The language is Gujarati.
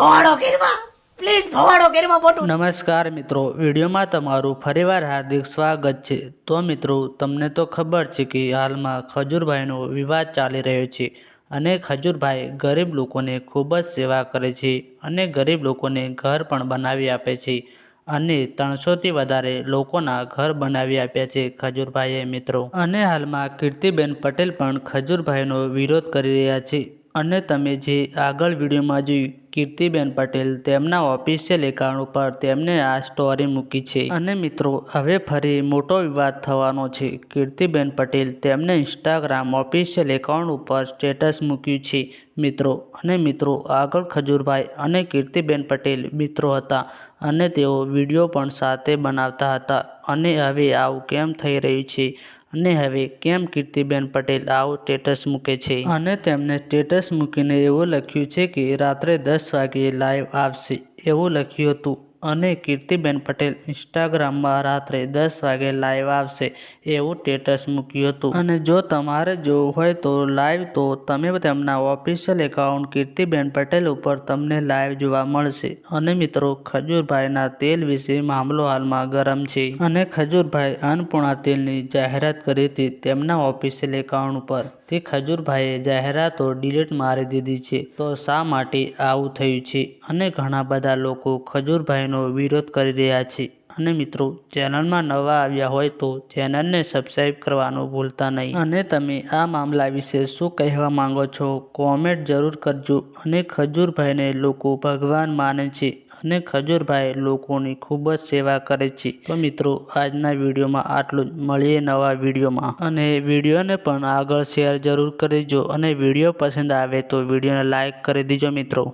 ભવાડો કરવા પ્લીઝ ભવાડો કરવા મોટું. નમસ્કાર મિત્રો, વિડીયોમાં તમારું ફરીવાર હાર્દિક સ્વાગત છે. તો મિત્રો, તમને તો ખબર છે કે હાલમાં ખજૂરભાઈનો વિવાદ ચાલી રહ્યો છે અને ખજૂરભાઈ ગરીબ લોકોને ખૂબ જ સેવા કરે છે અને ગરીબ લોકોને ઘર પણ બનાવી આપે છે અને ત્રણસોથી વધારે લોકોના ઘર બનાવી આપ્યા છે ખજૂરભાઈએ મિત્રો. અને હાલમાં કીર્તિબેન પટેલ પણ ખજૂરભાઈનો વિરોધ કરી રહ્યા છે. અને તમે જે આગળ વિડીયોમાં જોયું કીર્તિબેન પટેલ તેમના ઓફિશિયલ એકાઉન્ટ ઉપર તેમને આ સ્ટોરી મૂકી છે. અને મિત્રો, હવે ફરી મોટો વિવાદ થવાનો છે. કીર્તિબેન પટેલ તેમને ઇન્સ્ટાગ્રામ ઓફિશિયલ એકાઉન્ટ ઉપર સ્ટેટસ મૂક્યું છે. મિત્રો, અને મિત્રો, આગળ ખજૂરભાઈ અને કીર્તિબેન પટેલ મિત્રો હતા અને તેઓ વીડિયો પણ સાથે બનાવતા હતા. અને હવે આવું કેમ થઈ રહ્યું છે? અને હવે કેમ કીર્તિબેન પટેલ આવું સ્ટેટસ મૂકે છે? અને તેમને સ્ટેટસ મૂકીને એવું લખ્યું છે કે, રાત્રે દસ વાગ્યે લાઈવ આવશે એવું લખ્યું હતું. અને કીર્તિબેન પટેલ ઇન્સ્ટાગ્રામમાં રાત્રે દસ વાગે લાઈવ આવશે એવું સ્ટેટસ મૂક્યું હતું. અને જો તમારે જોવું હોય તો લાઈવ તો તમે તેમના ઓફિશિયલ એકાઉન્ટ કીર્તિબેન પટેલ ઉપર તમને લાઈવ જોવા મળશે. અને મિત્રો, ખજૂરભાઈના તેલ વિશે મામલો હાલમાં ગરમ છે. અને ખજૂરભાઈ અન્નપૂર્ણા તેલની જાહેરાત કરી હતી તેમના ઓફિશિયલ એકાઉન્ટ ઉપર. તે ખજૂરભાઈએ જાહેરાતો ડિલીટ મારી દીધી છે. તો શા માટે આવું થયું છે? અને ઘણા બધા લોકો ખજૂરભાઈનો વિરોધ કરી રહ્યા છે. અને મિત્રો, ચેનલમાં નવા આવ્યા હોય તો ચેનલને સબસ્ક્રાઈબ કરવાનું ભૂલતા નહીં. અને તમે આ મામલા વિશે શું કહેવા માંગો છો? કોમેન્ટ જરૂર કરજો. અને ખજૂરભાઈને લોકો ભગવાન માને છે. અને ખજૂરભાઈ લોકોની ખૂબ જ સેવા કરે છે. તો મિત્રો, આજના વિડીયોમાં આટલું જ. મળીએ નવા વિડીયોમાં. અને વિડીયોને પણ આગળ શેર જરૂર કરી દેજો. અને વીડિયો પસંદ આવે તો વિડીયોને લાઇક કરી દેજો મિત્રો.